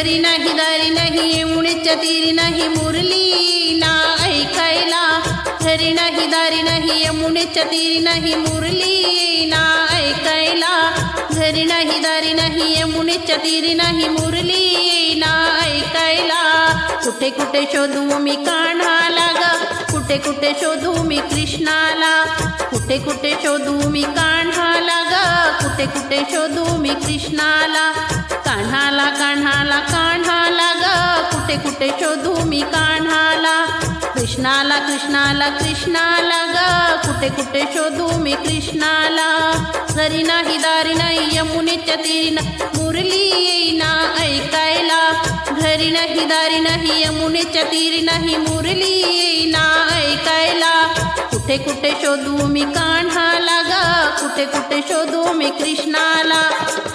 घरी नाही दारी नाही उणीच्या तिरी नाही मुरलीला ऐकायला. घरी नाही दारी नाही यमुनेच्या तिरी नाही मुरलीला ऐकायला. घरी नाही दारी नाही यमुनेच्या तिरी नाही मुरलीला ऐकायला. कुठे कुठे शोधू मी काढाला कुठे कुठे शोधू मी कृष्णाला? कुठे कुठे शोधू मी कान्हाला ग? कुठे कुठे शोधू मी कृष्णाला? कान्हाला कान्हाला कान्हाला ग? कुठे कुठे शोधू मी कान्हाला? कृष्णाला कृष्णाला कृष्णाला ग? कुठे कुठे शोधू मी कृष्णाला? घरी नाही दारी नाही यमुनेच्या तीरी मुरली येईना ऐकायला. घरी नाही दारी नाही यमुनेच्या तीरी नाही मुरली येईना ऐकायला. कुठे कुठे शोधू मी कान्हाला ग? कुठे कुठे शोधू मी कृष्णाला?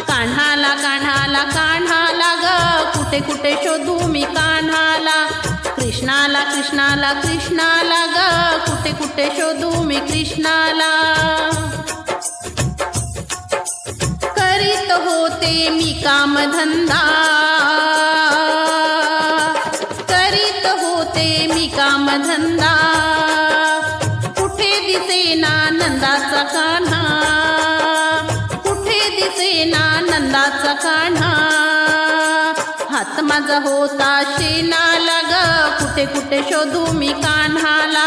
कान्हाला कान्हाला कान्हाला ग? कुठे कुठे शोधू मी कान्हाला? कृष्णाला कृष्णाला कृष्णाला ग? कुठे कुठे शोधू मी कृष्णाला. करीत होते मी कामधंदा. करीत होते मी कामधंदा. कुठे दिसेना नंदाचा कान्हा? कुठे दिसेना नंदाचा कान्हा? हात माझा होता शेणाला ग कुठे कुठे शोधू मी कान्हाला?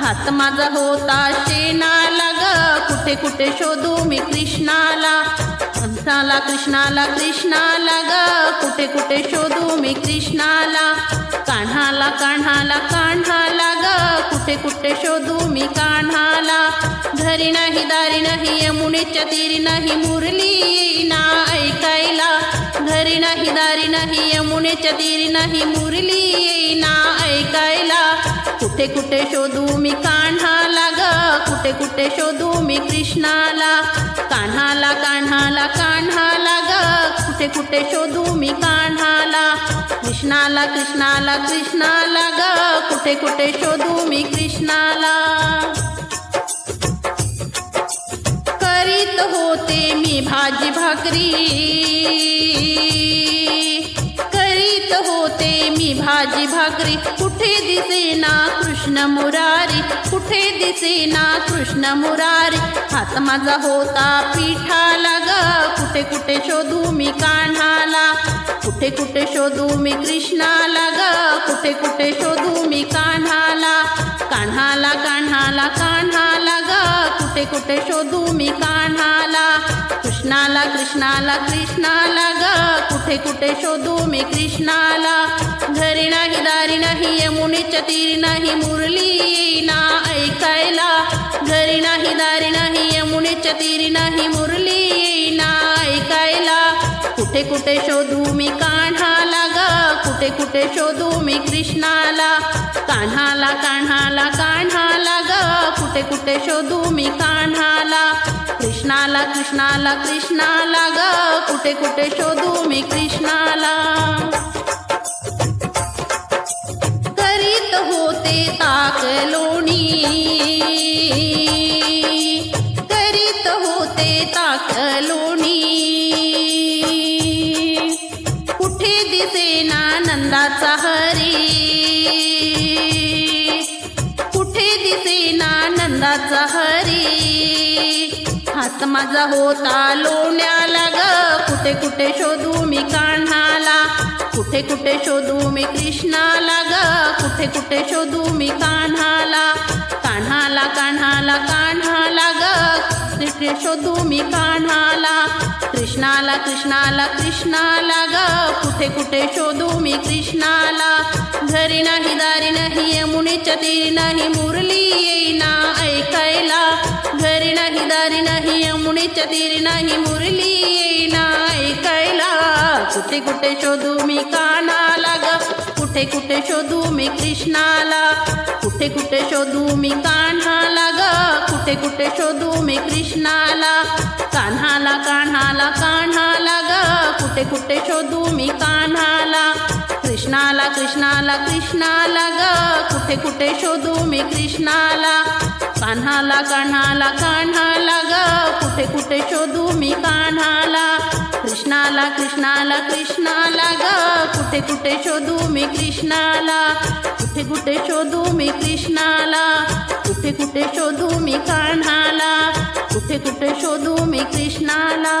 हात माझा होता शेणाला ग. कुठे कुठे शोधू मी कृष्णाला? कृष्णाला कृष्णाला कृष्णाला ग. कुठे कुठे शोधू मी कृष्णाला? कान्हाला कान्हाला कान्हाला ग. कुठे कुठे शोधू मी कान्हाला? घरी नाही दारी नाही यमुनेच्या तीरी नाही मुरली ना ऐकायला. घरी नाही दारी नाही यमुनेच्या तीरी नाही मुरली येईना ऐकायला. कुठे कुठे शोधू मी कान्हाला ग कुठे कुठे शोधू मी कृष्णाला. कान्हाला कान्हाला कान्हाला ग कुठे कुठे शोधू मी कान्हाला. कृष्णाला कृष्णाला कृष्णाला ग कुठे कुठे शोधू मी कृष्णाला. करीत होते मी भाजी भाकरी. भाजी भाकरी कुठे दिसे ना कृष्ण मुरारी? कुठे दिसे ना कृष्ण मुरारी? हात माझा होता पिठाला ग. कुठे कुठे शोधू मी कान्हाला? कुठे कुठे शोधू मी कृष्णाला ग. कुठे कुठे शोधू मी कान्हाला? कान्हाला कान्हाला कान्हाला ग. कुठे कुठे शोधू मी कान्हाला? कृष्णाला कृष्णाला कृष्णाला ग. कुठे कुठे शोधू मी कृष्णाला? घरी नाही दारी नाही यमुनेच्या तीरी नाही मुरली येईना ऐकायला. घरी नाही दारी नाही यमुनेच्या तीरी नाही मुरली येईना ऐकायला. कुठे कुठे शोधू मी कान्हाला ग. कुठे कुठे शोधू मी कृष्णाला. कान्हाला कान्हाला कान्हाला ग. कुठे कुठे शोधू मी कान्हाला. कृष्णाला कृष्णाला कृष्णाला ग. कुठे कुठे शोधू मी कृष्णाला? करीत होते ताक लोणी. करीत होते ताक लोणी. कुठे दिसेना नंदाचा हरी. हात माझा होता लोण्याला ग. कुठे कुठे शोधू मी कान्हाला? कुठे कुठे शोधू मी कृष्णाला ग. कुठे कुठे शोधू मी कान्हाला? कान्हाला कान्हाला कान्हाला ग. कुठे शोधू मी कान्हाला? कृष्णाला कृष्णाला कृष्णाला ग. कुठे कुठे शोधू मी कृष्णाला? घरी नाही दारी नाही यमुनेच्या तीरी नाही मुरली येईना ऐकायला. घरी नाही दारी नाही यमुनेच्या तीरी नाही मुरली येईना ऐकायला कुठे कुठे शोधू मी कानाला ग कुठे कुठे शोधू मी कृष्णाला कुठे कुठे शोधू मी कान्हाला ग कुठे कुठे शोधू मी कृष्णाला कान्हाला कान्हाला कान्हाला ग कुठे कुठे शोधू मी कान्हाला कृष्णाला कृष्णाला कृष्णाला ग कुठे कुठे शोधू मी कृष्णाला कान्हाला कान्हाला कान्हाला ग कुठे कुठे शोधू मी कान्हाला कृष्णाला कृष्णाला कृष्णाला ग कुठे कुठे शोधू मी कृष्णाला कुठे कुठे शोधू मी कृष्णाला कुठे कुठे शोधू मी कान्हाला कुठे कुठे शोधू मी कृष्णाला